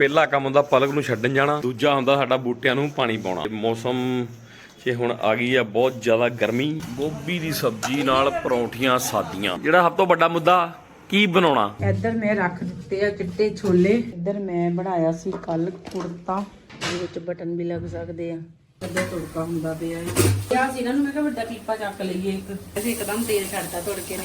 ਪਹਿਲਾ ਕੰਮ ਹੁੰਦਾ ਪਲਕ ਨੂੰ ਛੱਡਣ ਜਾਣਾ, ਦੂਜਾ ਹੁੰਦਾ ਸਾਡਾ ਬੂਟਿਆਂ ਨੂੰ ਪਾਣੀ ਪਾਉਣਾ। ਮੌਸਮ 'ਚ ਹੁਣ ਆ ਗਈ ਆ, ਬਹੁਤ ਜ਼ਿਆਦਾ ਗਰਮੀ। ਗੋਭੀ ਦੀ ਸਬਜ਼ੀ ਨਾਲ ਪਰੌਂਠੀਆਂ ਸਾਦੀਆਂ। ਜਿਹੜਾ ਸਭ ਤੋਂ ਵੱਡਾ ਮੁੱਦਾ, ਕੀ ਬਣਾਉਣਾ? ਇੱਧਰ ਮੈਂ ਰੱਖ ਦਿੱਤੇ ਆ ਚਿੱਟੇ ਛੋਲੇ। ਇੱਧਰ ਮੈਂ ਬਣਾਇਆ ਸੀ ਕੱਲ ਕੁੜਤਾ ਇਹਦੇ ਵਿੱਚ ਬਟਨ ਵੀ ਲੱਗ ਸਕਦੇ ਆ। ਤੁੜਕਾ ਹੁੰਦਾ ਪਿਆ ਹੈ। ਕਿਹਾ ਸੀ ਇਹਨਾਂ ਨੂੰ ਮੈਂ ਕਿਹਾ ਵੱਡਾ ਪੀਪਾ ਚੱਕ ਲਈਏ ਇੱਕ। ਅਸੀਂ ਇੱਕਦਮ ਤੇਲ ਛੱਡਤਾ ਤੁੜਕੇ ਨੇ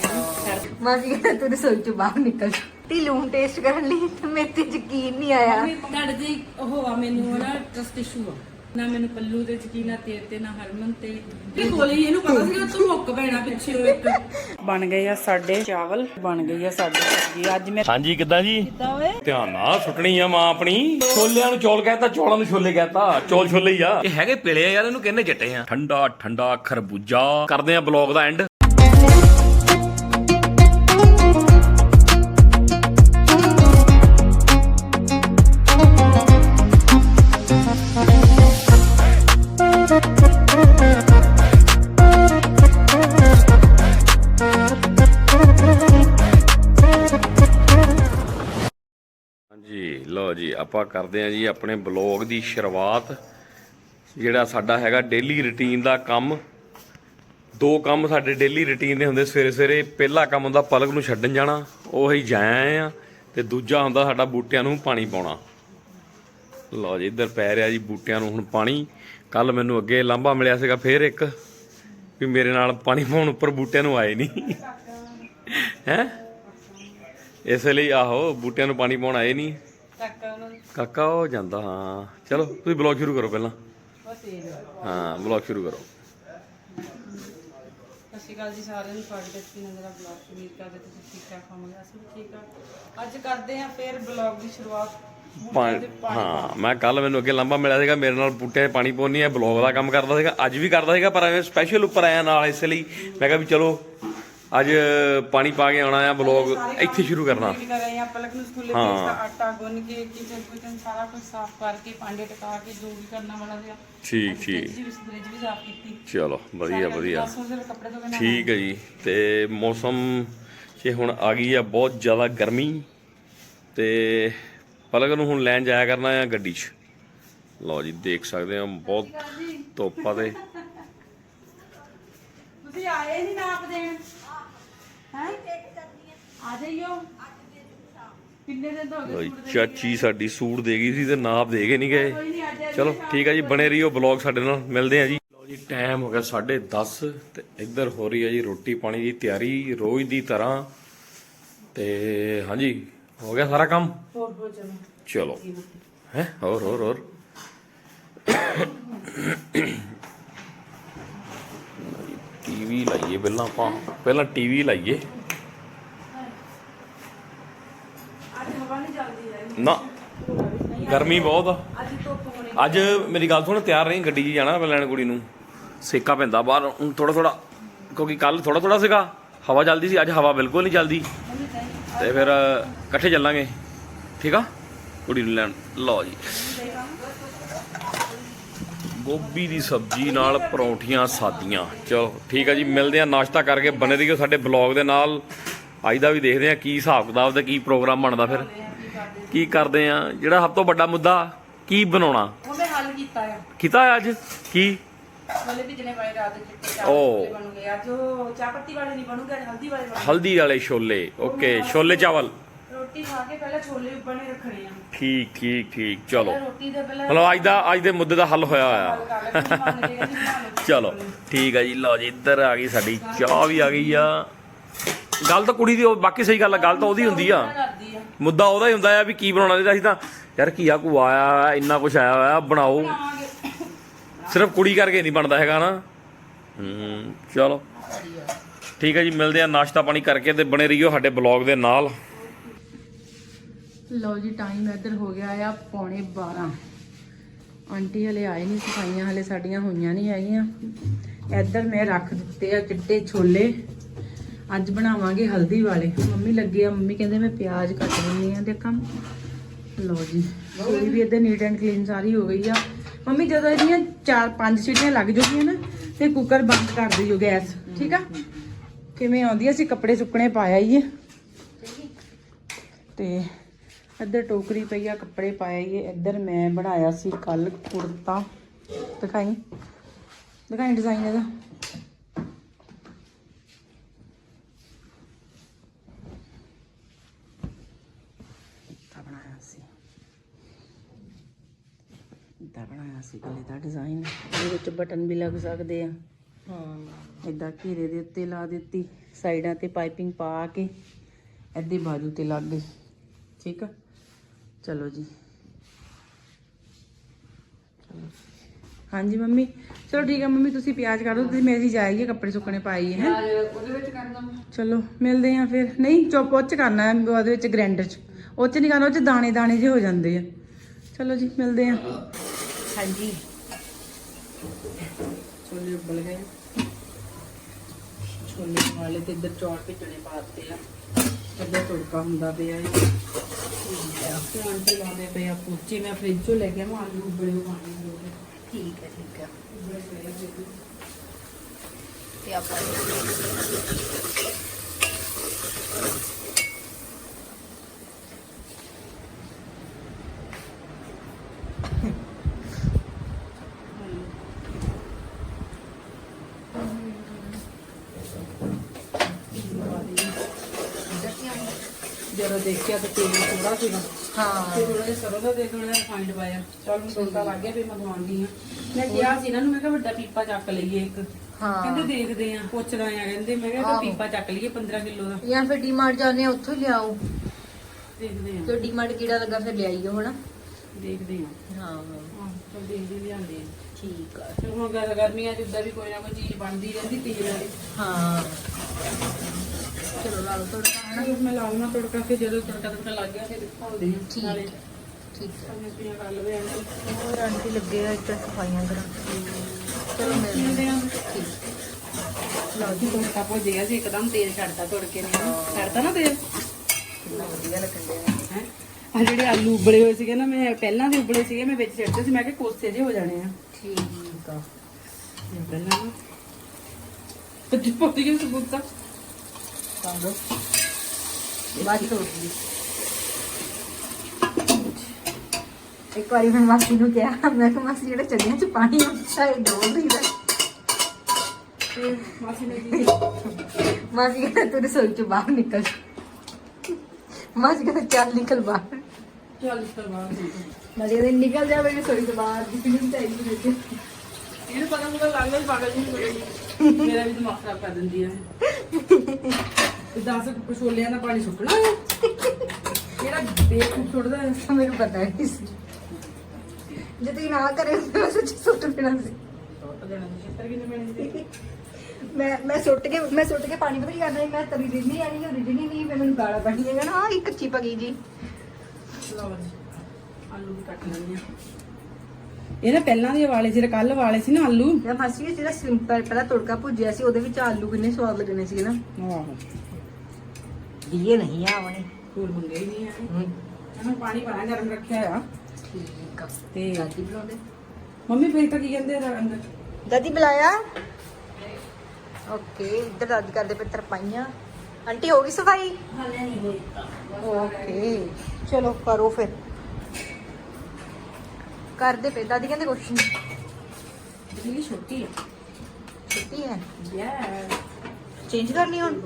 ਮਾਸੀ ਕਹਿੰਦਾ ਤੂੰ ਰਸੋਈ ਚੋਂ ਬਾਹਰ ਨਿਕਲ ਤੀ ਲੂਣ ਟੇਸਟ ਕਰਨ ਲਈ ਤੇ ਮੇਰੇ ਤੇ ਯਕੀਨ ਨਹੀਂ ਆਇਆ। ਤੁਹਾਡੇ ਦੇ ਉਹ ਆ ਮੈਨੂੰ ਨਾ ਟਰਸਟ ਇਸ਼ੂ ਆ। ਨਾ ਮੈਨੂੰ ਪੱਲੂ ਤੇ ਯਕੀਨ ਆ ਤੇਰੇ ਤੇ ਨਾ ਹਰਮਨ ਤੇ। ਇਹ ਕੋਲੀ ਇਹਨੂੰ ਪਤਾ ਸੀਗਾ ਤੂੰ ਮੁੱਕ ਪੈਣਾ ਪਿੱਛੇ ਉਹ ਇੱਕ। ਬਣ ਗਏ ਆ ਸਾਡੇ ਚਾਵਲ ਬਣ ਗਈ ਆ ਸਾਡੀ ਸਬਜ਼ੀ। ਅੱਜ ਮੈਂ ਹਾਂਜੀ ਕਿੱਦਾਂ ਜੀ? ਕੀਤਾ ਓਏ? ਧਿਆਨ ਨਾਲ ਸੁੱਟਣੀ ਆ ਮਾਂ ਆਪਣੀ। ਛੋਲਿਆਂ ਨੂੰ ਚੌਲ ਕਹਿਤਾ ਚੌਲਾਂ ਨੂੰ ਛੋਲੇ ਕਹਿਤਾ ਚੌਲ ਛੋਲੇ ਹੀ ਆ। ਇਹ ਹੈਗੇ ਪੀਲੇ ਆ ਯਾਰ ਇਹਨੂੰ ਕਹਿੰਦੇ ਜੱਟੇ ਆ? ਠੰਡਾ ਠੰਡਾ ਖਰਬੂਜਾ। ਕਰਦੇ ਆ ਬਲੌਗ ਦਾ ਐਂਡ। ਆਪਾਂ ਕਰਦੇ ਆ ਜੀ ਆਪਣੇ ਬਲੌਗ ਦੀ ਸ਼ੁਰੂਆਤ। ਜਿਹੜਾ ਸਾਡਾ ਹੈਗਾ ਡੇਲੀ ਰੁਟੀਨ ਦਾ ਕੰਮ। ਦੋ ਕੰਮ ਸਾਡੇ ਡੇਲੀ ਰੁਟੀਨ ਦੇ ਹੁੰਦੇ। ਸਵੇਰੇ ਸਵੇਰੇ ਪਹਿਲਾ ਕੰਮ ਹੁੰਦਾ ਪਲਕ ਨੂੰ ਛੱਡਣ ਜਾਣਾ। ਉਹ ਹੀ ਜਾਏ ਆ ਤੇ ਦੂਜਾ ਹੁੰਦਾ ਸਾਡਾ ਬੂਟਿਆਂ ਨੂੰ ਪਾਣੀ ਪਾਉਣਾ। ਲਓ ਜੀ, ਇੱਧਰ ਪੈ ਰਿਹਾ ਜੀ ਬੂਟਿਆਂ ਨੂੰ ਹੁਣ ਪਾਣੀ। ਕੱਲ ਮੈਨੂੰ ਅੱਗੇ ਲਾਂਭਾ ਮਿਲਿਆ ਸੀਗਾ ਫੇਰ ਇੱਕ, ਵੀ ਮੇਰੇ ਨਾਲ ਪਾਣੀ ਪਾਉਣ ਉੱਪਰ ਬੂਟਿਆਂ ਨੂੰ ਆਏ ਨਹੀਂ। ਹੈ? ਇਸ ਲਈ ਆਹੋ, ਬੂਟਿਆਂ ਨੂੰ ਪਾਣੀ ਪਾਉਣ ਆਏ ਨਹੀਂ। ਕਾਕਾ ਉਹ ਜਾਂਦਾ ਹਾਂ। ਚਲੋ ਤੁਸੀਂ ਬਲੌਗ ਸ਼ੁਰੂ ਕਰੋ ਪਹਿਲਾਂ। ਹਾਂ। ਬਲੌਗ ਸ਼ੁਰੂ ਕਰੋ। ਸਤਿ ਸ਼੍ਰੀ ਅਕਾਲ ਜੀ ਸਾਰਿਆਂ ਨੂੰ। ਤੁਹਾਡੇ ਤੇ ਨਜ਼ਰ ਆ ਬਲੌਗ ਉਮੀਦ ਕਰਦੇ ਤੁਸੀਂ ਠੀਕ ਠਾਕ ਹੋਵੋਗੇ? ਅਸੀਂ ਵੀ ਠੀਕ ਆ ਅੱਜ ਕਰਦੇ ਆ ਫੇਰ ਬਲੌਗ ਦੀ ਸ਼ੁਰੂਆਤ। ਪਾਣੀ ਹਾਂ ਮੈਂ ਕੱਲ ਮੈਨੂੰ ਅੱਗੇ ਲੰਬਾ ਮਿਲਿਆ ਸੀਗਾ ਮੇਰੇ ਨਾਲ ਬੂਟਿਆਂ 'ਚ ਪਾਣੀ ਪਾਉਣੀ ਹੈ ਬਲੌਗ ਦਾ ਕੰਮ ਕਰਦਾ ਸੀਗਾ। ਅੱਜ ਵੀ ਕਰਦਾ ਸੀਗਾ ਪਰ ਐਵੇਂ ਸਪੈਸ਼ਲ ਉੱਪਰ ਆਇਆ ਨਾਲ ਇਸ ਲਈ ਮੈਂ ਕਿਹਾ ਵੀ ਚਲੋ ਅੱਜ ਪਾਣੀ ਪਾ ਕੇ ਆਉਣਾ ਆ ਬਲੌਗ ਇੱਥੇ ਸ਼ੁਰੂ ਕਰਨਾ। ਕੀ ਆ ਪਲਕ ਨੂੰ ਸਕੂਲੇ ਭੇਜਦਾ ਆਟਾ ਗੁੰਨ ਕੇ ਕਿਚਨ ਕੁਚਨ ਸਾਰਾ ਕੁਝ ਸਾਫ਼ ਕਰਕੇ ਭਾਂਡੇ ਟਕਾ ਕੇ ਜੋ ਵੀ ਕਰਨਾ ਵਾਲਾ ਸੀਗਾ ਠੀਕ ਠੀਕ। ਜੀ ਫ੍ਰਿਜ ਵੀ ਸਾਫ਼ ਕੀਤੀ। ਚਲੋ ਵਧੀਆ ਵਧੀਆ। ਕੇ ਠੀਕ ਹੈ ਜੀ ਤੇ ਮੌਸਮ 'ਚ ਹੁਣ ਆ ਗਈ ਆ ਬਹੁਤ ਜ਼ਿਆਦਾ ਗਰਮੀ ਤੇ ਪਲਕ ਨੂੰ ਹੁਣ ਲੈਣ ਜਾਇਆ ਕਰਨਾ ਆ ਗੱਡੀ 'ਚ। ਲਓ ਜੀ ਦੇਖ ਸਕਦੇ ਆ ਬਹੁਤ ਧੁੱਪ ਆ ਤੇ। ਤੁਸੀਂ ਆਏ ਨਹੀਂ ਨਾਪ ਦੇਣ? ਹੈ? ਆ ਜਾਈਓ। ਕਿੰਨੇ ਦਿਨ ਤੋਂ ਹੋ ਲਓ ਗਏ ਜੀ ਚਾਚੀ ਸਾਡੀ ਸੂਟ ਦੇ ਗਈ ਸੀ ਤੇ ਨਾਪ ਦੇ ਕੇ ਨਹੀਂ ਗਏ। ਕੋਈ ਨਹੀਂ ਅੱਜ ਚਲੋ ਠੀਕ ਹੈ ਜੀ ਬਣੇ ਰਹੀਓ ਬਲੌਗ ਸਾਡੇ ਨਾਲ। ਮਿਲਦੇ ਆ ਜੀ। ਲਓ ਜੀ ਟਾਈਮ ਹੋ ਗਿਆ 10:30 ਤੇ ਇੱਧਰ ਹੋ ਰਹੀ ਹੈ ਜੀ ਰੋਟੀ ਪਾਣੀ ਦੀ ਤਿਆਰੀ ਰੋਜ਼ ਦੀ ਤਰ੍ਹਾਂ। ਤੇ ਹਾਂਜੀ ਹੋ ਗਿਆ ਸਾਰਾ ਕੰਮ? ਹੋਰ ਹੋ ਚਲੋ। ਚਲੋ। ਹੈ? ਹੋਰ ਹੋਰ ਹੋਰ। ਟੀਵੀ ਲਾਈਏ ਪਹਿਲਾਂ ਆਪਾਂ। ਪਹਿਲਾਂ ਟੀਵੀ ਲਾਈਏ। ਨਾ ਗਰਮੀ ਬਹੁਤ ਆ। ਅੱਜ ਮੇਰੀ ਗੱਲ ਸੁਣ ਤਿਆਰ ਰਹੀ ਗੱਡੀ 'ਚ ਜਾਣਾ ਮੈਂ ਲੈਣ ਕੁੜੀ ਨੂੰ। ਸੇਕਾ ਪੈਂਦਾ ਬਾਹਰ ਹੁਣ ਥੋੜਾ ਥੋੜਾ ਕਿਉਂਕਿ ਕੱਲ ਥੋੜਾ ਥੋੜਾ ਸੀਗਾ। ਹਵਾ ਚੱਲਦੀ ਸੀ ਅੱਜ ਹਵਾ ਬਿਲਕੁਲ ਨਹੀਂ ਚੱਲਦੀ ਤੇ ਫਿਰ ਇਕੱਠੇ ਚੱਲਾਂਗੇ। ਠੀਕ ਆ? ਕੁੜੀ ਨੂੰ ਲੈਣ। ਲਓ ਜੀ। ਗੋਭੀ ਦੀ ਸਬਜ਼ੀ ਨਾਲ ਪਰੌਂਠੀਆਂ ਸਾਦੀਆਂ। ਚਲੋ ਠੀਕ ਆ ਜੀ ਮਿਲਦੇ ਆ ਨਾਸ਼ਤਾ ਕਰਕੇ। ਬਨੇ ਰਹੀਓ ਸਾਡੇ ਬਲੌਗ ਦੇ ਨਾਲ। ਅੱਜ ਦਾ ਵੀ ਦੇਖਦੇ ਆ ਕੀ ਹਿਸਾਬ ਕਿਤਾਬ ਤੇ ਕੀ ਪ੍ਰੋਗਰਾਮ ਬਣਦਾ ਫਿਰ। ਕੀ ਕਰਦੇ ਆ ਜਿਹੜਾ ਸਭ ਤੋਂ ਵੱਡਾ ਮੁੱਦਾ ਕੀ ਬਣਾਉਣਾ? ਉਹ ਮੈਂ ਹੱਲ ਕੀਤਾ ਆ। ਕੀਤਾ ਹੈ ਅੱਜ? ਕੀ? ਵਾਲੇ ਭਿਜਣੇ ਵਾਲੇ ਰਾਤ ਦੇ। ਚਾਵਲ ਬਣੂਗੇ ਅੱਜ ਉਹ ਚਾਹ ਪੱਤੀ ਵਾਲੇ ਨਹੀਂ ਬਣੂਗੇ ਹਲਦੀ ਵਾਲੇ ਹਲਦੀ ਵਾਲੇ ਛੋਲੇ। ਓਕੇ ਛੋਲੇ ਚਾਵਲ। ਰੋਟੀ ਖਾ ਕੇ ਪਹਿਲਾਂ ਛੋਲੇ ਉੱਬਲਣੇ ਰੱਖਣੇ ਆ। ਠੀਕ ਠੀਕ ਠੀਕ ਚਲੋ। ਪਹਿਲਾਂ ਰੋਟੀ ਦੇ ਪਹਿਲਾਂ ਮਤਲਬ ਅੱਜ ਦਾ ਅੱਜ ਦੇ ਮੁੱਦੇ ਦਾ ਹੱਲ ਹੋਇਆ ਹੱਲ ਕਰ ਲੈ ਫਿਰ ਬਣ ਜਾਏਗਾ ਜੀ ਬਣਾ ਲਓ ਚਲੋ ਠੀਕ ਆ ਜੀ ਲਓ ਜੀ ਇੱਧਰ ਆ ਗਈ ਸਾਡੀ ਚਾਹ ਵੀ ਆ ਗਈ ਆ। ਗੱਲ ਤਾਂ ਕੁੜੀ ਦੀ ਉਹ ਬਾਕੀ ਸਹੀ ਗੱਲ ਆ ਗੱਲ ਤਾਂ ਉਹਦੀ ਹੁੰਦੀ ਆ। ਕਰਦੀ ਆ। ਮੁੱਦਾ ਉਹਦਾ ਹੀ ਹੁੰਦਾ ਆ ਵੀ ਕੀ ਬਣਾਉਣਾ ਚਾਹੀਦਾ ਅਸੀਂ ਤਾਂ। ਯਾਰ ਘੀਆ ਕੋ ਆਇਆ ਹੋਇਆ ਇੰਨਾ ਕੁਝ ਆਇਆ ਹੋਇਆ ਬਣਾਓ। ਆਵਾਂਗੇ ਸਿਰਫ ਕੁੜੀ ਕਰਕੇ ਨਹੀਂ ਬਣਦਾ ਹੈਗਾ ਨਾ। ਹੂੰ ਚਲੋ। ਠੀਕ ਹੈ ਜੀ ਮਿਲਦੇ ਆ ਨਾਸ਼ਤਾ ਪਾਣੀ ਕਰਕੇ ਤੇ ਬਣੇ ਰਹੀਓ ਸਾਡੇ ਬਲੌਗ ਦੇ ਨਾਲ। ਲਓ ਜੀ ਟਾਈਮ ਇੱਧਰ ਹੋ ਗਿਆ ਆ ਪੌਣੇ 12 ਆਂਟੀ ਹਲੇ ਆਏ ਨਹੀਂ, ਸਫਾਈਆਂ ਹਲੇ ਸਾਡੀਆਂ ਹੋਈਆਂ ਨਹੀਂ ਹੈਗੀਆਂ। ਇੱਧਰ ਮੈਂ ਰੱਖ ਦਿੱਤੇ ਆ ਚਿੱਟੇ ਛੋਲੇ। ਅੱਜ ਬਣਾਵਾਂਗੇ ਹਲਦੀ ਵਾਲੇ। ਮੰਮੀ ਲੱਗੀ ਆ, ਮੰਮੀ ਕਹਿੰਦੇ ਮੈਂ ਪਿਆਜ਼ ਕੱਟ ਦਿੰਨੀ ਆ, ਦੇਖਾਂ। ਲਓ ਜੀ ਕੋਈ ਵੀ ਇੱਧਰ ਨੀਟ ਐਂਡ ਕਲੀਨ ਸਾਰੀ ਹੋ ਗਈ ਆ। ਮੰਮੀ ਜਦੋਂ ਇਹਦੀਆਂ 4-5 ਸੀਟੀਆਂ ਲੱਗ ਜੂਗੀਆਂ ਨਾ, ਤੇ ਕੁੱਕਰ ਬੰਦ ਕਰ ਦਿਓ ਗੈਸ, ਠੀਕ ਆ? ਕਿਵੇਂ ਆਉਂਦੀ ਅਸੀਂ ਕੱਪੜੇ ਸੁੱਕਣੇ ਪਾਇਆ ਹੀ ਆ ਤੇ ਇੱਧਰ ਟੋਕਰੀ ਪਈ ਆ ਕੱਪੜੇ ਪਾਏ ਏ ਇੱਧਰ ਮੈਂ ਬਣਾਇਆ ਸੀ ਕੱਲ ਕੁੜਤਾ। ਦਿਖਾਈ? ਦਿਖਾਈ ਡਿਜ਼ਾਈਨ ਇਹਦਾ। ਕੁੜਤਾ ਬਣਾਇਆ ਸੀ। ਇਦਾਂ ਬਣਾਇਆ ਸੀ ਗਲੇ ਦਾ ਡਿਜ਼ਾਈਨ ਇਹਦੇ ਵਿੱਚ ਬਟਨ ਵੀ ਲੱਗ ਸਕਦੇ ਆ। ਹਾਂ। ਇਦਾਂ ਘੇਰੇ ਦੇ ਉੱਤੇ ਲਾ ਦਿੱਤੀ ਸਾਈਡਾਂ ਤੇ ਪਾਈਪਿੰਗ ਪਾ ਕੇ ਇੱਦੇ ਬਾਜੂ ਤੇ ਲੱਗ ਗਈ। ਠੀਕ ਆ? ਚਲੋ ਜੀ। ਹਾਂਜੀ ਮੰਮੀ ਚਲੋ ਠੀਕ ਆ ਮੰਮੀ ਤੁਸੀਂ ਪਿਆਜ਼ ਕੱਢ ਦਿਓ ਤੇ ਮੇਰੀ ਜਾਏਗੀ ਕੱਪੜੇ ਸੁੱਕਣੇ ਪਾਈ ਹੈ। ਉਹਦੇ ਵਿੱਚ ਕਰਨਾ ਚਲੋ ਮਿਲਦੇ ਆ ਫਿਰ। ਨਹੀਂ ਚੋਪ ਉਹ 'ਚ ਕਰਨਾ ਹੈ ਉਹਦੇ ਵਿੱਚ ਗ੍ਰਾਈਂਡਰ 'ਚ। ਉਹ 'ਚ ਨਹੀਂ ਕਰਨਾ ਉਹ 'ਚ ਦਾਣੇ ਦਾਣੇ ਜਿਹੇ ਹੋ ਜਾਂਦੇ ਆ। ਚਲੋ ਜੀ ਮਿਲਦੇ ਆ ਹਾਂਜੀ। ਛੋਲੇ ਉਬਲ ਗਏ। ਛੋਲੇ ਵਾਲੇ ਤੇ ਇੱਧਰ ਚੌਲ ਭਿੱਜਣੇ ਪਾਤੇ ਆ। ਇੱਧਰ ਤੜਕਾ ਹੁੰਦਾ ਪਿਆ ਇਹ ਤੇ ਆਂਟੀ ਲਾਉਂਦੇ ਪਏ ਆ ਪੂਚੀ। ਮੈਂ ਫ੍ਰਿਜ ਚੋਂ ਲੈ ਕੇ ਆਵਾਂ ਆਲੂ ਉਬਲੇ ਪਾਣੀ ਦੇ ਠੀਕ ਹੈ ਠੀਕ ਹੈ। ਤੇ ਆਪਾਂ ਜਦੋਂ ਦੇਖਿਆ ਤਾਂ ਤੇਲ ਥੋੜਾ ਸੀਗਾ। ਹਾਂ। ਤੇ ਥੋੜਾ ਜਿਹਾ ਸਰੋਂ ਦਾ ਦੇ ਥੋੜਾ ਜਿਹਾ ਰਿਫਾਈਂਡ ਪਾਇਆ। ਚਲ ਹੁਣ ਤੜਕਾ ਲੱਗ ਗਿਆ ਫਿਰ ਮੈਂ ਖਵਾਉਂਦੀ ਆ ਮੈਂ ਕਿਹਾ ਸੀ ਇਹਨਾਂ ਨੂੰ ਮੈਂ ਕਿਹਾ ਵੱਡਾ ਪੀਪਾ ਚੱਕ ਲਈਏ ਇੱਕ। ਹਾਂ। ਕਹਿੰਦੇ ਦੇਖਦੇ ਆ ਪੁੱਛਦਾ ਆ ਕਹਿੰਦੇ ਮੈਂ ਕਿਹਾ। ਇੱਕ ਪੀਪਾ ਚੱਕ ਲਈਏ 15 ਕਿਲੋ ਦਾ। ਜਾਂ ਫਿਰ ਡੀਮਾਰਟ ਜਾਂਦੇ ਆ ਉੱਥੋਂ ਲਿਆਓ। ਦੇਖਦੇ ਆ ਤੇ ਡੀਮਾਰਟ ਕੀੜਾ ਲੱਗਾ ਫਿਰ ਲਿਆਈਓ ਹਨਾ? ਦੇਖਦੇ ਆ ਹਾਂ। ਹਾਂ ਚਲ ਦੇਖਦੇ ਲਿਆਂਦੇ ਆ ਠੀਕ ਆ। ਚਲ ਹੁਣ ਗਰ ਗਰਮੀਆਂ ਉੱਦਾਂ ਵੀ ਕੋਈ ਨਾ ਕੋਈ ਚੀਜ਼ ਬਣਦੀ ਰਹਿੰਦੀ ਤੇਲ ਵਾਲੀ। ਹਾਂ। ਚਲੋ ਲਾ ਲਓ ਤੜਕਾ ਹਨਾ? ਫਿਰ ਮੈਂ ਲਾ ਲਵਾਂ ਤੜਕਾ ਫਿਰ ਜਦੋਂ ਤੜਕਾ ਤੜਕਾ ਲੱਗ ਗਿਆ ਫਿਰ ਦਿਖਾਉਂਦੇ ਆ ਠੀਕ ਨਾਲੇ ਠੀਕ ਆ ਸਮਝ ਪੀਆਂ ਕਰ ਲਵੇ ਆਂਟੀ। ਹੋਰ ਆਂਟੀ ਲੱਗੇ ਆ ਇੱਥੇ ਸਫਾਈਆਂ ਕਰਨ। ਚਲੋ ਮਿਲਦੇ ਮਿਲਦੇ ਆ ਠੀਕ। ਲਓ ਜੀ ਤੜਕਾ ਭੁੱਜ ਗਿਆ ਸੀ ਇੱਕਦਮ ਤੇਲ ਛੱਡਤਾ ਤੜਕੇ ਨੇ। ਛੱਡਤਾ ਨਾ ਤੇਲ? ਕਿੰਨਾ ਵਧੀਆ ਲੱਗਣ ਡਿਆ। ਹੈ? ਆ ਜਿਹੜੇ ਆਲੂ ਉਬਲੇ ਹੋਏ ਸੀਗੇ ਨਾ ਮੈਂ ਪਹਿਲਾਂ ਦੇ ਉਬਲੇ ਸੀਗੇ ਮੈਂ ਵਿੱਚ ਸਿੱਟਦੇ ਸੀ ਮੈਂ ਕਿਹਾ ਕੋਸੇ ਜਿਹੇ ਹੋ ਜਾਣੇ ਆ। ਠੀਕ ਆ। ਪਹਿਲਾਂ ਨਾ ਪੱਜੀ ਪੋਤੀ ਕੇ ਸਬੂਤਾ ਤਾਂ ਦੋ ਬਾਅਦ ਚ ਹੋਊਗੀ ਇੱਕ ਵਾਰੀ ਮੈਂ ਮਾਸੀ ਨੂੰ ਕਿਹਾ ਮੈਂ ਕਿਹਾ ਮਾਸੀ ਜਿਹੜੇ ਚੰਨਿਆਂ ਚ ਪਾਣੀ ਹੁੰਦਾ ਹੈ ਡੋਲ ਦਈਦਾ ਤੇ ਮਾਸੀ ਨੇ ਜੀ ਮਾਸੀ ਕਹਿੰਦਾ ਤੂੰ ਰਸੋਈ ਚ ਬਾਹਰ ਨਿਕਲ ਮਾਸੀ ਕਹਿੰਦਾ ਚੱਲ ਨਿਕਲ ਬਾਹਰ। ਚੱਲ ਇਸ ਤੋਂ ਬਾਅਦ ਮੈਂ ਕਹਿੰਦਾ ਨਿਕਲ ਜਾ ਮੇਰੀ ਰਸੋਈ ਤੋਂ ਬਾਹਰ ਦਿਖਣੀ ਚਾਹੀਦੀ ਵਿੱਚ। ਇਹਨੂੰ ਪਤਾ ਮੁਗਾ ਲੱਗਦਾ ਵੀ ਪਾਗਲ ਕੋਈ ਮੇਰਾ ਵੀ ਦਿਮਾਗ ਖਰਾਬ ਕਰ ਦਿੰਦੀ ਹੈ ਇਹ 10 ਛੋਲਿਆਂ ਦਾ ਪਾਣੀ ਸੁੱਟਣਾ ਹੈ। ਕਿਹੜਾ ਬੇਕੂਫ ਸੁੱਟਦਾ ਹੈ ਮੈਨੂੰ ਪਤਾ ਨਹੀਂ ਸੀ। ਜੇ ਤੂੰ ਨਾ ਕਰੇ ਤਾਂ ਮੈਂ ਸੱਚ ਸੁੱਟ ਦੇਣਾ ਸੀ। ਸੁੱਟ ਦੇਣਾ ਸੀ ਛਿੱਤਰ ਕਿੰਨੇ ਪੈਣੇ ਸੀ? ਮੈਂ ਮੈਂ ਸੁੱਟ ਕੇ ਮੈਂ ਸੁੱਟ ਕੇ ਪਾਣੀ ਪਤਾ ਕੀ ਕਰਦਾ ਸੀ ਮੈਂ ਤਰੀ ਰਿੰਨੀ ਆ ਰਹੀ ਰਿੰਨੀ ਨਹੀਂ ਫਿਰ ਮੈਨੂੰ ਗਾਲਾਂ ਜਾਏਗਾ ਨਾ ਆਹ ਇੱਕ ਕੱਚੀ ਪਕੀ ਜੀ। ਲਓ ਜੀ ਆਲੂ ਵੀ ਕੱਟ ਲੈਣੇ ਆ ਇਹ ਨਾ ਪਹਿਲਾਂ ਦੇ ਵਾਲੇ ਸੀ ਕੱਲ ਵਾਲੇ ਸੀ ਨਾ ਆਲੂ। ਮੈਂ ਫਸ ਗਈ ਜਿਹੜਾ ਸਿੰਪਲ ਪਹਿਲਾਂ ਤੜਕਾ ਭੁੱਜਿਆ ਸੀ ਉਹਦੇ ਵਿੱਚ ਆਲੂ ਕਿੰਨੇ ਸਵਾਦ ਲੱਗਣੇ ਸੀ ਨਾ। ਆਹੋ। ਇਹ ਨਹੀਂ ਆਵਣੇ ਹੋਰ ਮੰਗੇ ਹੀ ਨਹੀਂ ਆ ਇਹਨੂੰ ਪਾਣੀ ਬੜਾ ਗਰਮ ਰੱਖਿਆ ਆ। ਠੀਕ ਆ। ਤੇ ਦਾਦੀ ਬੁਲਾਉਂਦੇ? ਮੰਮੀ ਫੇਰ ਤਾਂ ਕੀ ਕਹਿੰਦੇ ਆ ਅੰਦਰ? ਦਾਦੀ ਬੁਲਾਇਆ? ਓਕੇ ਇੱਧਰ ਦਾਦੀ ਕਰਦੇ ਪਏ ਤਰਪਾਈਆਂ ਆਂਟੀ ਹੋ ਗਈ ਸਫ਼ਾਈ? ਹਾਲੇ ਨਹੀਂ ਹੋਈ। ਓਕੇ ਚਲੋ ਕਰੋ ਫਿਰ। ਕਰਦੇ ਪਏ ਦਾਦੀ ਕਹਿੰਦੇ ਕੁਛ ਨਹੀਂ। ਬਿਜਲੀ ਛੋਟੀ ਹੈ ਛੁੱਟੀ ਹੈ? ਯਾ ਚੇਂਜ ਕਰਨੀ ਹੁਣ?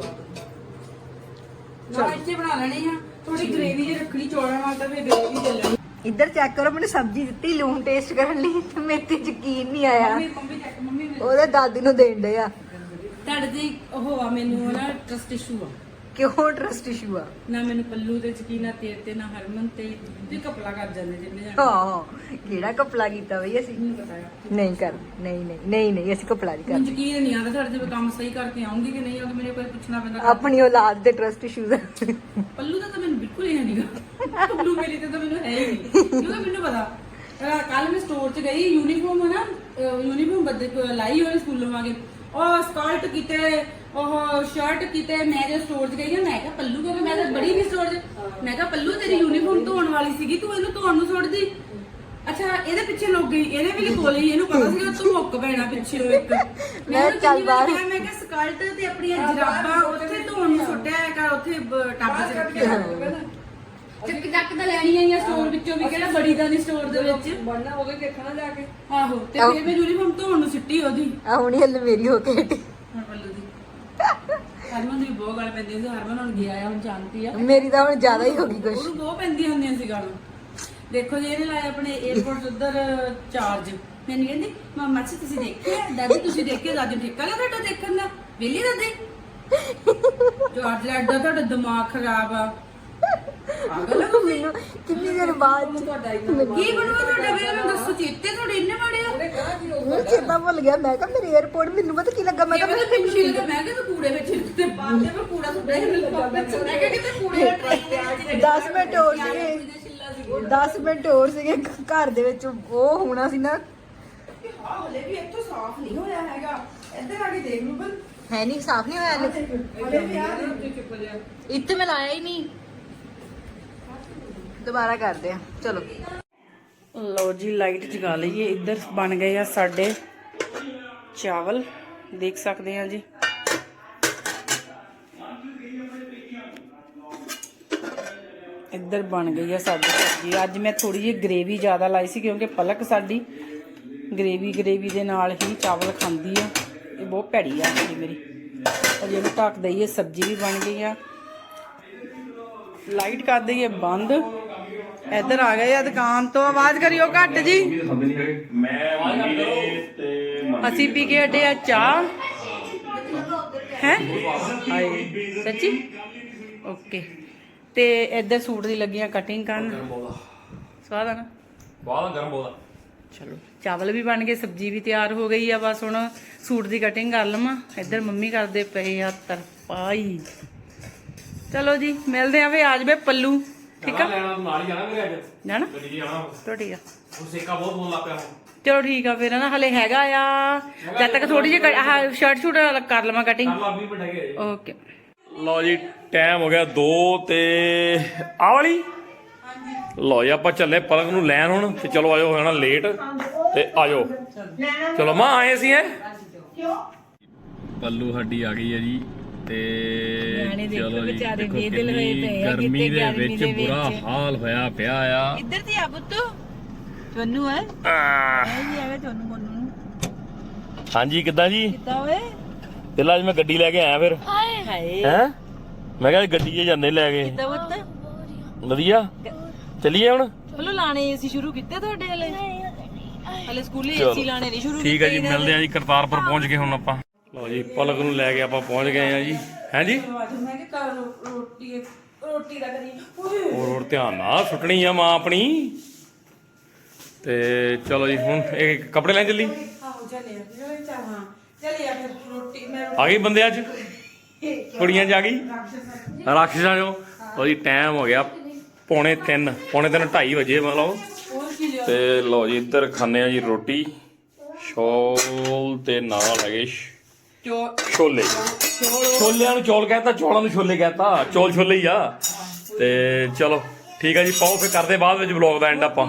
ਨਾ ਇੱਥੇ ਬਣਾ ਲੈਣੀ ਆ। ਥੋੜੀ ਗ੍ਰੇਵੀ ਜੇ ਰੱਖਣੀ ਚੌੜਾਂ ਨਾਲ ਤਾਂ ਫੇਰ ਗ੍ਰੇਵੀ ਚੱਲਣੀ। ਇੱਧਰ ਚੈੱਕ ਕਰੋ ਮੈਨੂੰ ਸਬਜ਼ੀ ਦਿੱਤੀ ਲੂਣ ਟੇਸਟ ਕਰਨ ਲਈ ਤੇ ਮੇਰੇ ਤੇ ਯਕੀਨ ਨਹੀਂ ਆਇਆ। ਮੰਮੀ ਮੰਮੀ ਚੱਕ ਮੰਮੀ ਮੇਰੇ- ਉਹਦੇ ਦਾਦੀ ਨੂੰ ਦੇਣ ਡਿਆ ਤੁਹਾਡੇ ਤੇ ਉਹ ਆ ਮੈਨੂੰ ਨਾ ਟਰਸਟ ਇਸ਼ੂ ਆ। ਕਿਉਂ ਟਰਸਟ ਇਸ਼ੂ ਆ? ਨਾ ਮੈਨੂੰ ਪੱਲੂ ਤੇ ਯਕੀਨ ਆ ਤੇਰੇ ਤੇ ਨਾ ਹਰਮਨ ਤੇ ਵੀ ਕਪਲਾ ਕਰ ਜਾਂਦੇ ਜਿੰਨੇ ਜਾਣੇ। ਹਾਂ ਕਿਹੜਾ ਕਪਲਾ ਕੀਤਾ ਬਈ ਅਸੀਂ? ਮੈਨੂੰ ਪਤਾ ਨਹੀਂ ਕਰ ਨਹੀਂ ਨਹੀਂ ਨਹੀਂ ਨਹੀਂ ਅਸੀਂ ਕਪਲਾ ਨਹੀਂ ਮੈਨੂੰ ਕਰਦੇ। ਯਕੀਨ ਨਹੀਂ ਆਉਂਦਾ ਤੁਹਾਡੇ ਤੇ ਮੈਂ ਕੰਮ ਸਹੀ ਕਰਕੇ ਆਉਂਗੀ ਕਿ ਨਹੀਂ ਆਉਂਗੀ ਮੈਨੂੰ ਕੋਈ ਪੁੱਛਣਾ ਪੈਂਦਾ। ਆਪਣੀ ਔਲਾਦ ਦੇ ਟਰਸਟ ਇਸ਼ੂਜ਼ ਪੱਲੂ ਦਾ ਤਾਂ ਮੈਨੂੰ ਬਿਲਕੁਲ ਹੀ ਨਹੀਂਗਾ ਪੱਲੂ ਮੇਰੀ ਤੇ ਤਾਂ ਮੈਨੂੰ ਹੈ ਹੀ ਨਹੀਂ। ਕਿਉਂਕਿ ਮੈਨੂੰ ਪਤਾ ਕੱਲ ਮੈਂ ਸਟੋਰ 'ਚ ਗਈ ਯੂਨੀਫਾਰਮ ਹੈ ਨਾ ਯੂਨੀਫਾਰਮ ਬੱਦੇ ਲਾਈ ਹੋਈ ਸਕੂਲੋਂ ਆ ਕੇ। ਉਹ ਸਕਰਟ ਕੀਤੇ ਉਹ ਸ਼ਰਟ ਕੀਤੇ ਮੈਂ ਜੇ ਸਟੋਰ 'ਚ ਗਈ ਆ ਮੈਂ ਕਿਹਾ ਪੱਲੂ ਕਿਉਂਕਿ ਮੈਂ ਤਾਂ ਬੜੀ ਨਹੀਂ ਸਟੋਰ 'ਚ। ਮੈਂ ਕਿਹਾ ਪੱਲੂ ਤੇਰੀ ਯੂਨੀਫਾਰਮ ਧੋਣ ਵਾਲੀ ਸੀਗੀ ਤੂੰ ਇਹਨੂੰ ਧੋਣ ਨੂੰ ਸੁੱਟਦੀ? ਅੱਛਾ ਇਹਦੇ ਪਿੱਛੇ ਲੁੱਕ ਗਈ ਇਹਨੇ ਵੀ ਲਕੋ ਲਈ ਇਹਨੂੰ ਪਤਾ ਸੀਗਾ ਤੂੰ ਮੁੱਕ ਪੈਣਾ ਪਿੱਛੇ ਉਹ ਇੱਕ। ਮੈਂ ਚੱਲ ਬਾਹਰ। ਕਿਹਾ, ਮੈਂ ਕਿਹਾ ਸਕਰਟ ਤੇ ਆਪਣੀਆਂ ਜਰਾਬਾਂ ਉੱਥੇ ਧੋਣ ਨੂੰ ਸੁੱਟਿਆ ਕਰ ਉੱਥੇ ਟੱਬ 'ਚ ਰੱਖਿਆ। ਚੱਕ ਚੱਕ ਤਾਂ ਲੈਣੀ ਆਈਆਂ ਸਟੋਰ ਵਿੱਚੋਂ ਵੀ ਕਿਹੜਾ ਬੜੀ ਦਾ ਨਹੀਂ ਸਟੋਰ ਦੇ ਵਿੱਚ। ਬਣਨਾ ਉਹਦੇ ਦੇਖਣਾ ਜਾ ਕੇ। ਆਹੋ ਤੇ ਫਿਰ ਮੈਂ ਯੂਨੀਫਾਰਮ ਧੋਣ ਨੂੰ ਸਿੱਟੀ ਉਹਦੀ। ਆ ਹੁਣੀ ਹੱਲ ਮੇਰੀ ਹੋ ਕੇ ਹਟੀ। ਹੁਣ ਪੱਲੂ ਦੀ। ਹਰਮਨ ਦੀ ਵੀ ਬਹੁਤ ਗੱਲ ਪੈਂਦੀ ਸੀ ਹਰਮਨ ਹੁਣ ਗਿਆ ਆ ਹੁਣ ਜਾਣਦੀ ਆ। ਮੇਰੀ ਤਾਂ ਹੁਣ ਜ਼ਿਆਦਾ ਹੀ ਹੋ ਗਈ ਕੁਛ। ਉਹਨੂੰ ਬਹੁਤ ਪੈਂਦੀਆਂ ਹੁੰਦੀਆਂ ਸੀ ਗਾਲਾਂ। ਦੇਖੋ ਜੀ ਇਹਨੇ ਲਾਇਆ ਆਪਣੇ 에어ਪੋਰਟ ਉੱਧਰ ਚਾਰਜ ਮੈਨੂੰ ਕਹਿੰਦੀ ਮਾਮਾ ਜੀ ਤੁਸੀਂ ਦੇਖਿਆ? ਦਾਦੀ ਤੁਸੀਂ ਦੇਖਿਆ? ਦਾਦੀ ਠੇਕਾ ਲਾ ਤੁਹਾਡਾ ਦੇਖਣ ਦਾ? ਵੇਲੀ ਦਾਦੀ? ਚਾਰਜ ਲੱਡਾ ਤੁਹਾਡਾ ਦਿਮਾਗ ਖਰਾਬ ਆ। ਪਾਗਲ ਹੋ ਗਈ। ਮੈਨੂੰ ਕਿੰਨੀ ਦੇਰ ਬਾਅਦ ਕੀ ਬਣੂਗਾ ਤੁਹਾਡਾ ਵੀ ਮੈਨੂੰ ਦੱਸੋ ਚੇਤੇ ਤੁਹਾਡੇ ਇੰਨੇ ਮਾੜੇ ਆ? ਮੈਨੂੰ ਚੇਤਾ ਭੁੱਲ ਗਿਆ ਮੈਂ ਕਿਹਾ ਮੇਰੇ 에어ਪੋਰਟ ਮੈਨੂੰ ਪਤਾ ਕੀ ਲੱਗਾ ਮੈਂ ਮੈਂ ਕਿਹਾ ਮੈਂ ਕਿਹਾ ਤੂੰ ਕੂੜੇ ਵਿੱਚ ਤੇ ਬਾਅਦ ਦੇ ਮੈਂ ਕੂੜਾ ਸੁੱਟਿਆ ਮੈਨੂੰ ਲੱਗਾ ਮੈਂ ਕਿਹਾ ਕਿਤੇ ਕੂੜੇ ਦਾ ਟ੍ਰੇਨ 10 ਮਿੰਟ ਹੋਰ ਸੀਗੇ। 10 ਮਿੰਟ ਹੋਰ ਸੀਗੇ ਘਰ ਦੇ ਵਿੱਚ ਉਹ ਹੋਣਾ ਸੀ ਨਾ। ਹਾਂ ਹਲੇ ਵੀ ਇੱਥੋਂ ਸਾਫ਼ ਨਹੀਂ ਹੋਇਆ ਹੈਗਾ। ਇੱਧਰ ਆ ਕੇ ਦੇਖ ਲੂ ਬਲ ਹੈ ਨਹੀਂ ਸਾਫ਼ ਨਹੀਂ ਹੋਇਆ ਹਲੇ। ਇੱਥੇ ਮੈਂ ਲਾਇਆ ਹੀ ਨਹੀਂ। ਦੁਬਾਰਾ ਕਰਦੇ ਆ ਚਲੋ। ਲਓ ਜੀ ਲਾਈਟ ਜਗਾ ਲਈਏ। ਇੱਧਰ ਬਣ ਗਏ ਆ ਸਾਡੇ ਚਾਵਲ। ਦੇਖ ਸਕਦੇ ਆ ਜੀ। ਇੱਧਰ ਬਣ ਗਈ ਆ ਸਾਡੀ ਸਬਜ਼ੀ। ਅੱਜ ਮੈਂ ਥੋੜੀ ਜਿਹੀ ਗ੍ਰੇਵੀ ਜ਼ਿਆਦਾ ਲਾਈ ਸੀ, ਕਿਉਂਕਿ ਪਲਕ ਸਾਡੀ ਗ੍ਰੇਵੀ ਗ੍ਰੇਵੀ ਦੇ ਨਾਲ ਹੀ ਚਾਵਲ ਖਾਂਦੀ ਆ। ਇਹ ਬਹੁਤ ਭੈੜੀ ਆ ਜੀ ਮੇਰੀ। ਅਜੇ ਇਹਨੂੰ ਢੱਕ ਦਈਏ, ਸਬਜ਼ੀ ਵੀ ਬਣ ਗਈ ਆ। ਲਾਈਟ ਕਰ ਦਈਏ, ਬੰਦ। ਇੱਧਰ ਆ ਗਏ ਆ ਦੁਕਾਨ ਤੋਂ ਆਵਾਜ਼ ਕਰਿਓ ਘੱਟ ਜੀ। ਅਸੀਂ ਪੀ ਕੇ ਹਟੇ ਆ ਚਾਹ। ਹੈ? ਹਾਏ ਸੱਚੀ? ਓਕੇ। ਤੇ ਇੱਧਰ ਸੂਟ ਦੀ ਲੱਗੀਆਂ ਕਟਿੰਗ ਕਰਨ। ਸਵਾਦ ਆ ਨਾ? ਬਾਹਲਾ ਗਰਮ ਬੋਲਾ ਚਲੋ ਚਾਵਲ ਵੀ ਬਣ ਗਏ ਸਬਜ਼ੀ ਵੀ ਤਿਆਰ ਹੋ ਗਈ ਆ ਬਸ ਹੁਣ ਸੂਟ ਦੀ ਕਟਿੰਗ ਕਰ ਲਵਾਂ। ਇੱਧਰ ਮੰਮੀ ਕਰਦੇ ਪਏ ਆ ਤਰਪਾਈ। ਚਲੋ ਜੀ ਮਿਲਦੇ ਆ ਫੇ ਆ ਜਵੇ ਪੱਲੂ। ਠੀਕ ਆ? ਲੈਣਾ ਨਾਲ ਹੀ ਜਾਣਾ ਮੇਰੇ ਅੱਜ। ਜਾਣਾ? ਗੱਡੀ 'ਚ ਜਾਣਾ ਤੋ ਠੀਕ ਆ। ਉਹ ਸੇਕਾ ਬਹੁਤ ਹੋਣ ਲੱਗ ਪਿਆ ਹੁਣ। ਚਲੋ ਠੀਕ ਆ ਫਿਰ ਨਾ ਹਲੇ ਹੈਗਾ ਆ। ਜਦ ਤੱਕ ਥੋੜੀ ਜਿਹੀ ਆਹ ਸ਼ਰਟ ਸ਼ੂਟ ਕਰ ਲਵਾਂ ਕਟਿੰਗ ਕੱਲ ਆ 20 ਮਿੰਟ ਹੈਗੇ ਓਕੇ ਲਓ ਜੀ ਟਾਈਮ ਹੋ ਗਿਆ 2 ਤੇ ਆ ਵਾਲੀ? ਲਓ ਜੀ ਆਪਾਂ ਚੱਲੇ ਪਲਕ ਨੂੰ ਲੈਣ ਹੁਣ ਤੇ ਚਲੋ ਆਜੋ ਹੋ ਜਾਣਾ ਲੇਟ ਤੇ ਆਜੋ ਚਲੋ। ਮਾਂ ਆਏ ਸੀ ਐ ਪੱਲੂ ਹੱਡੀ ਆ ਗਈ ਹੈ ਜੀ। ਤੇ ਚਲੋ ਜੀ ਦੇਖੋ ਕਿੰਨੀ ਗਰਮੀ ਕਿਤੇ ਦੇ ਵਿੱਚ ਬੁਰਾ। ਹਾਲ ਹੋਇਆ ਪਿਆ ਆ। ਇੱਧਰ ਤੇ ਆ ਪੁੱਤੂ। ਚੋਨੂ ਹੈ ਇਹ ਜੀ ਆਵੇ ਚੋਨੂ ਮੋਨੂ ਹਾਂਜੀ ਕਿੱਦਾਂ ਜੀ? ਕਿੱਦਾਂ ਓਏ? ਪਹਿਲਾਂ ਅੱਜ ਮੈਂ ਗੱਡੀ ਲੈ ਕੇ ਆਇਆ ਫਿਰ। ਹਾਏ। ਹਾਏ ਹੈ? ਮੈਂ ਕਿਹਾ ਗੱਡੀ 'ਚ ਜਾਂਦੇ ਲੈ ਕੇ। ਕਿੱਦਾਂ ਪੁੱਤ? ਵਧੀਆ। ਚੱਲੀਏ ਹੁਣ? ਚਲੋ ਲਾਣੇ ਏਸੀ ਸ਼ੁਰੂ ਕੀਤੇ ਤੁਹਾਡੇ ਹਲੇ। ਹਲੇ ਸਕੂਲੇ। ਏਸੀ ਲਾਣੇ ਨਹੀਂ ਸ਼ੁਰੂ ਠੀਕ ਹੈ ਜੀ ਮਿਲਦੇ ਆ ਜੀ ਕਰਤਾਰਪੁਰ ਪਹੁੰਚ ਗਏ ਹੁਣ ਆਪਾਂ। ਲਓ ਜੀ ਪਲਕ ਨੂੰ ਲੈ ਕੇ ਆਪਾਂ ਪਹੁੰਚ ਗਏ ਆ ਜੀ। ਹੈ ਜੀ? ਮੈਂ ਕਿ ਕਰ ਰੋਟੀ ਰੋਟੀ ਦਾ ਕਰੀ ਓਏ। ਹੋਰ ਹੋਰ ਧਿਆਨ ਨਾਲ ਸੁੱਟਣੀ ਆ ਮਾਂ ਆਪਣੀ। ਤੇ ਚਲੋ ਜੀ ਹੁਣ ਇਹ ਕੱਪੜੇ ਲੈਣ ਚੱਲੀ? ਆਹੋ ਚੱਲੇ ਆ। ਚਲੋ ਚਾ ਹਾਂ ਚੱਲੇ ਆ ਫਿਰ ਰੋਟੀ ਮੈਂ ਆ ਗਈ ਬੰਦਿਆਂ 'ਚ ਕੁੜੀਆਂ 'ਚ ਆ ਗਈ? ਰਾਖਸ਼ਾਂ ਜੋ ਲਓ ਜੀ ਟਾਈਮ ਹੋ ਗਿਆ ਪੌਣੇ 3 ਪੌਣੇ 3 2:30 ਵਜੇ ਮਤਲਬ ਤੇ ਲਓ ਜੀ ਇੱਧਰ ਖਾਣੇ ਆ ਜੀ ਰੋਟੀ। ਛੋਲ ਤੇ ਨਾਲ ਹੈਗੇ ਛੋਲੇ। ਛੋਲਿਆਂ ਨੂੰ ਚੌਲ ਕਹਿਤਾ ਚੌਲਾਂ ਨੂੰ ਛੋਲੇ ਕਹਿਤਾ। ਚੌਲ ਛੋਲੇ ਹੀ ਆ। ਤੇ ਚਲੋ ਠੀਕ ਆ ਜੀ ਪਾਓ ਫਿਰ ਕਰਦੇ ਬਾਅਦ ਵਿੱਚ ਬਲੌਗ ਦਾ ਐਂਡ ਆਪਾਂ।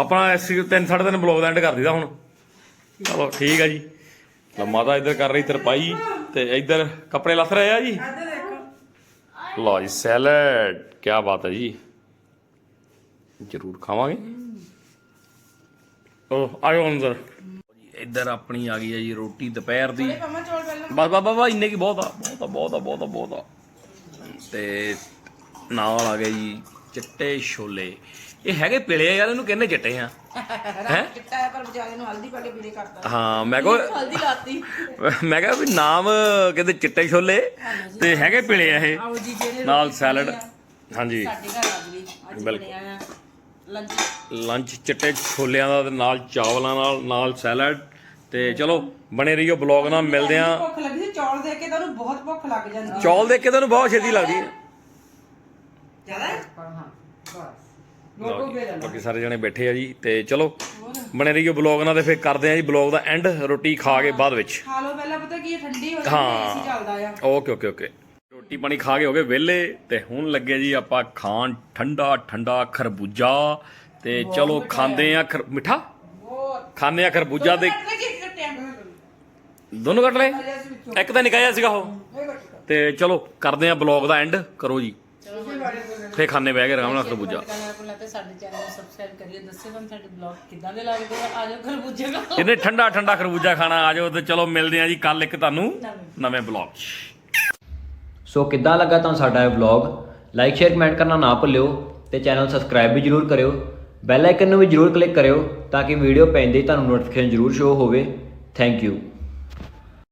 ਆਪਣਾ ਐਸੀ ਤਿੰਨ ਸਾਢੇ ਤਿੰਨ ਬਲੌਗ ਦਾ ਐਂਡ ਕਰ ਦਿੱਤਾ ਹੁਣ। ਚਲੋ ਠੀਕ ਆ ਜੀ। ਲਓ ਮਾਤਾ ਇੱਧਰ ਕਰ ਰਹੀ ਤਰਪਾਈ ਤੇ ਇੱਧਰ ਕੱਪੜੇ ਲੱਥ ਰਹੇ ਆ ਜੀ। ਇੱਧਰ ਦੇਖੋ ਲਓ ਜੀ ਸੈਲਡ ਕੀ ਬਾਤ ਹੈ ਜੀ। ਜ਼ਰੂਰ ਖਾਵਾਂਗੇ। ਉਹ ਆਇਓ ਅੰਦਰ। ਇੱਧਰ ਆਪਣੀ ਆ ਗਈ ਹੈ ਜੀ ਰੋਟੀ ਦੁਪਹਿਰ ਦੀ। ਮਮਾ ਚੌਲ ਪਹਿਲਾਂ ਬਸ ਬਸ ਬਸ ਇੰਨੇ ਕੀ ਬਹੁਤ ਆ ਬਹੁਤ ਆ ਬਹੁਤ ਆ ਬਹੁਤ ਆ ਬਹੁਤ ਆ। ਤੇ ਨਾਲ ਆ ਗਏ ਜੀ ਚਿੱਟੇ ਛੋਲੇ। ਇਹ ਹੈਗੇ ਪੀਲੇ ਆ ਯਾਰ ਇਹਨੂੰ ਕਹਿੰਦੇ ਚਿੱਟੇ ਆ? ਹੈ? ਚਿੱਟਾ ਹੈ ਪਰ ਵਿਚਾਰੇ ਨੂੰ ਹਲਦੀ ਪਾ ਕੇ ਪੀਲੇ ਕਰਤਾ। ਹਾਂ ਮੈਂ ਕੋ ਹਲਦੀ ਲਾਤੀ। ਮੈਂ ਕਿਹਾ ਵੀ ਨਾਮ ਕਹਿੰਦੇ ਚਿੱਟੇ ਛੋਲੇ। ਤੇ ਹੈਗੇ ਪੀਲੇ ਆ ਇਹ। ਆਓ ਜੀ ਜਿਹੜੇ ਨਾਲ ਸੈਲਡ। ਹਾਂਜੀ। ਸਾਡੇ ਘਰ ਆ ਗਈ। ਅੱਜ ਬਿਲਕੁਲ। ਬਣਿਆ ਆ ਲੰਚ। ਲੰਚ ਚਿੱਟੇ ਛੋਲਿਆਂ ਦਾ ਤੇ ਨਾਲ ਚਾਵਲਾਂ ਨਾਲ ਨਾਲ ਸੈਲਡ। ਤੇ ਚਲੋ ਬਣੇ ਰਹੀਓ ਬਲੌਗ ਨਾਲ ਮਿਲਦੇ ਆ ਭੁੱਖ ਲੱਗੀ ਸੀ ਚੌਲ ਦੇਖ ਕੇ ਤਾਂ ਉਹਨੂੰ ਬਹੁਤ ਭੁੱਖ ਲੱਗ ਜਾਂਦੀ ਚੌਲ ਦੇਖ ਕੇ ਤੁਹਾਨੂੰ ਬਹੁਤ ਛੇਤੀ ਲੱਗਦੀ ਹੈ। ਜ਼ਿਆਦਾ? ਬਾਕੀ ਸਾਰੇ ਜਣੇ ਬੈਠੇ ਆ ਜੀ ਤੇ ਚਲੋ ਬਣੇ ਰਹੀਓ ਬਲੌਗ ਨਾਲ ਤੇ ਫਿਰ ਕਰਦੇ ਆ ਜੀ ਬਲੌਗ ਦਾ ਐਂਡ ਰੋਟੀ ਖਾ ਕੇ ਬਾਅਦ ਵਿੱਚ। ਖਾ ਲਓ ਪਹਿਲਾਂ ਪਤਾ ਕੀ ਹੈ ਠੰਡੀ ਹੋ ਜਾਂਦੀ ਹਾਂ। ਏਸੀ ਚੱਲਦਾ ਆ। Okay okay okay. ਰੋਟੀ ਪਾਣੀ ਖਾ ਕੇ ਹੋ ਗਏ ਵਿਹਲੇ ਤੇ ਹੁਣ ਲੱਗੇ ਜੀ ਆਪਾਂ ਖਾਣ ਠੰਡਾ ਠੰਡਾ ਖਰਬੂਜਾ ਤੇ ਚਲੋ ਖਾਂਦੇ ਆ ਖਰ ਮਿੱਠਾ? ਬਹੁਤ। ਖਾਂਦੇ ਆ ਖਰਬੂਜਾ ਦੇ ਕੇ ਦੋਨੋਂ ਕੱਟ ਲਏ? ਇੱਕ ਤਾਂ ਨਿਕਾਇਆ ਸੀਗਾ ਉਹ। ਤੇ ਚਲੋ, ਕਰਦੇ ਆ ਬਲੌਗ ਦਾ ਐਂਡ ਕਰੋ ਜੀ। ਫੇ ਖਾਣੇ ਬਹਿ ਕੇ ਆਰਾਮ ਨਾਲ ਖਰਬੂਜਾ। ਸਾਡੇ ਚੈਨਲ ਨੂੰ ਸਬਸਕ੍ਰਾਈਬ ਕਰੀਏ ਦੱਸਿਓ ਤੁਹਾਨੂੰ ਸਾਡੇ ਬਲੌਗ ਕਿੱਦਾਂ ਦੇ ਲੱਗਦੇ ਆ ਆਜੋ ਖਰਬੂਜੇ ਖਾਓ ਇਹਨੇ ਠੰਡਾ ਠੰਡਾ ਖਰਬੂਜਾ ਖਾਣਾ। ਆ ਜਾਓ ਤੇ ਚਲੋ ਮਿਲਦੇ ਆ ਜੀ ਕੱਲ ਇੱਕ ਤੁਹਾਨੂੰ ਨਵੇਂ ਬਲੌਗ 'ਚ। ਸੋ ਕਿੱਦਾਂ ਲੱਗਾ ਤੁਹਾਨੂੰ ਸਾਡਾ ਇਹ ਵਲੌਗ ਲਾਈਕ ਸ਼ੇਅਰ ਕਮੈਂਟ ਕਰਨਾ ਨਾ ਭੁੱਲਿਓ ਤੇ ਚੈਨਲ ਸਬਸਕ੍ਰਾਈਬ ਵੀ ਜਰੂਰ ਕਰਿਓ। ਬੈਲ ਆਈਕਨ ਨੂੰ ਵੀ ਜਰੂਰ ਕਲਿੱਕ ਕਰਿਓ ਤਾਂ ਕਿ ਵੀਡੀਓ ਪੈਂਦੇ ਤੁਹਾਨੂੰ ਨੋਟੀਫਿਕੇਸ਼ਨ ਜਰੂਰ ਸ਼ੋ ਹੋਵੇ। Thank you